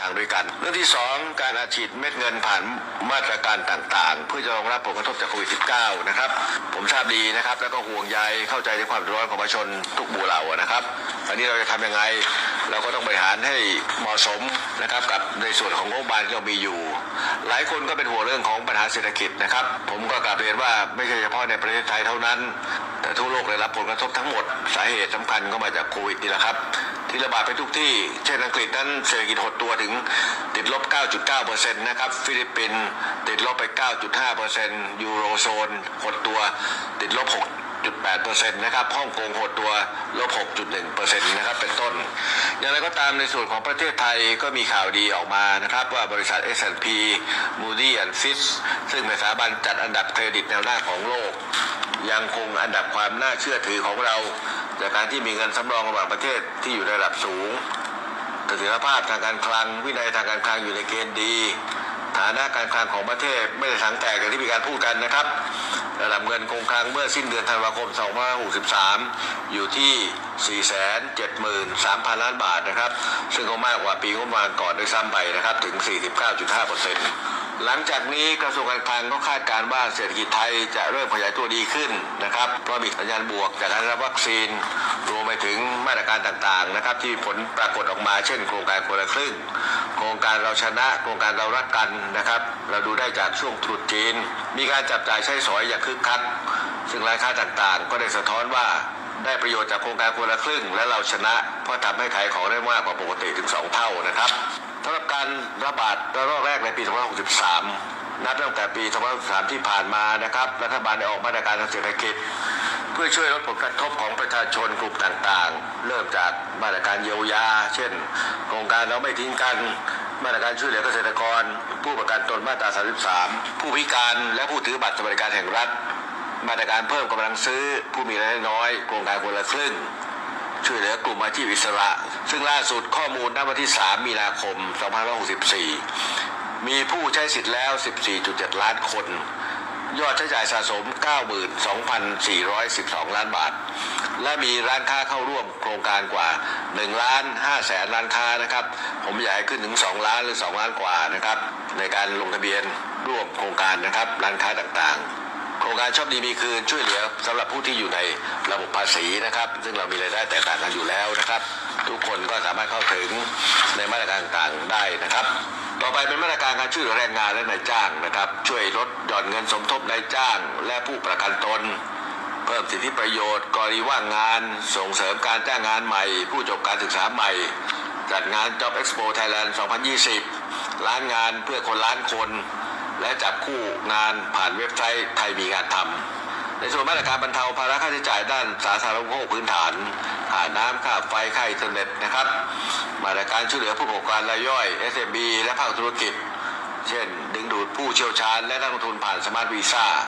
ทางด้วยกัน เรื่องที่ 2 การอาฉีดเม็ดเงินผ่านมาตรการต่างๆ เพื่อจะรองรับผลกระทบจากโควิด -19 นะครับ ผมทราบดีนะครับ แล้วก็ห่วงใยเข้าใจในความร้อนของประชาชนทุกหมู่เหล่านะครับอันนี้เราจะทำยังไง เราก็ต้องบริหารให้เหมาะสมนะครับกับในส่วนของงบประมาณที่เรามีอยู่ หลายคนก็เป็นห่วงเรื่องของปัญหาเศรษฐกิจนะครับ ผมก็กลับเรียนว่าไม่ใช่เฉพาะในประเทศไทยเท่านั้น แต่ทั่วโลกได้รับผลกระทบทั้งหมดสาเหตุสำคัญก็มาจากโควิดนี่แหละครับ ที่ระบาดไปทุกที่ เช่นอังกฤษนั้นเศรษฐกิจหดตัวถึงติดลบ 9.9%นะครับ ฟิลิปปินส์ติดลบไป 9.5%ยูโรโซนหดตัวติดลบ 6.8%นะครับ ฮ่องกงหดตัวลบ 6.1%นะครับ เป็นต้น อย่างไรก็ตามในส่วนของประเทศไทยก็มีข่าวดีออกมานะครับ ว่าบริษัท S&P Moody and Fitch ซึ่งเป็นสถาบันจัดอันดับเครดิตแนวหน้าของโลก ยังคงอันดับความน่าเชื่อถือของเรา จากการที่มีเงินสำรองระหว่างประเทศที่อยู่ในระดับสูงเสถียรภาพทางการคลัง วินัยทางการคลังอยู่ในเกณฑ์ดี ฐานะการคลังของประเทศไม่ได้ถังแตกอย่างที่มีการพูดกันนะครับ ระดับเงินคงคลังเมื่อสิ้นเดือนธันวาคม 2563 อยู่ที่ 473,000 ล้านบาทนะครับ ซึ่งก็มากกว่าปีงบประมาณก่อนด้วยซ้ำไปนะครับ ถึง 49.5% หลังจากนี้กระทรวงการคลังก็คาดการณ์ว่าเศรษฐกิจไทยจะเริ่มขยายตัวดีขึ้นนะครับเพราะมีสัญญาณบวกจากการรับวัคซีนรวมไปถึงมาตรการต่างๆนะครับที่ผลปรากฏออกมาเช่น โครงการคนละครึ่ง โครงการเราชนะ โครงการเรารักกันนะครับ เราดูได้จากช่วงตรุษจีน มีการจับจ่ายใช้สอยอย่างคึกคัก ซึ่งรานค้าต่างๆ ก็ได้สะท้อนว่าได้ประโยชน์จากโครงการคนละครึ่ง และเราชนะ เพราะทำให้ขายของได้มากกว่าปกติถึง 2 เท่านะครับ สำหรับการระบาดระลอกแรกในปี 2563 นับตั้งแต่ปี 2563 ที่ผ่านมานะครับ รัฐบาลได้ออกมาตรการทางเศรษฐกิจ เพื่อช่วยลดผลกระทบของประชาชนกลุ่มต่างๆ เริ่มจากมาตรการเยียวยา เช่น โครงการเราไม่ทิ้งกัน มาตรการช่วยเหลือเกษตรกร ผู้ประกันตนมาตรา 33 ผู้พิการและผู้ถือบัตรสวัสดิการแห่งรัฐ มาตรการเพิ่มกำลังซื้อผู้มีรายได้น้อย โครงการคนละครึ่ง ช่วยเหลือกลุ่มอาชีพอิสระ ซึ่งล่าสุดข้อมูลณวันที่ 3 มีนาคม 2564 มีผู้ใช้สิทธิ์แล้ว 14.7 ล้านคน ยอดใช้จ่ายสะสม 92,412 ล้านบาท และมีร้านค้าเข้าร่วมโครงการกว่า1ล้าน5แสนร้านค้านะครับ ผมอยากให้ขึ้นถึง 2 ล้านหรือ 2 ล้านกว่านะครับ ในการลงทะเบียนร่วมโครงการนะครับร้านค้าต่างๆ รงการชอบดีมีคืนช่วยเหลือสำหรับผู้ที่อยู่ในระบบภาษีนะครับ ซึ่งเรามีรายได้แตกต่างกันอยู่แล้วนะครับ ทุกคนก็สามารถเข้าถึงในมาตรการต่างๆได้นะครับ ต่อไปเป็นมาตรการการช่วยเหลือแรงงานและนายจ้างนะครับ ช่วยลดหย่อนเงินสมทบนายจ้าง และผู้ประกันตน เพิ่มสิทธิประโยชน์กรณีว่างงาน ส่งเสริมการจ้างงานใหม่ ผู้จบการศึกษาใหม่ จัดงาน Job Expo Thailand 2020 ล้านงานเพื่อคนล้านคน และจับคู่งานผ่านเว็บไซต์ไทยมีงานทำในส่วนมาตรการบรรเทาภาระค่าใช้จ่ายด้านสาธารณูปโภคพื้นฐานค่าน้ำค่าไฟค่าอินเทอร์เน็ตนะครับ มาตรการช่วยเหลือผู้ประกอบการรายย่อย SMB และภาคธุรกิจ เช่น ดึงดูดผู้เชี่ยวชาญและนักลงทุนผ่านสมาร์ทวีซ่า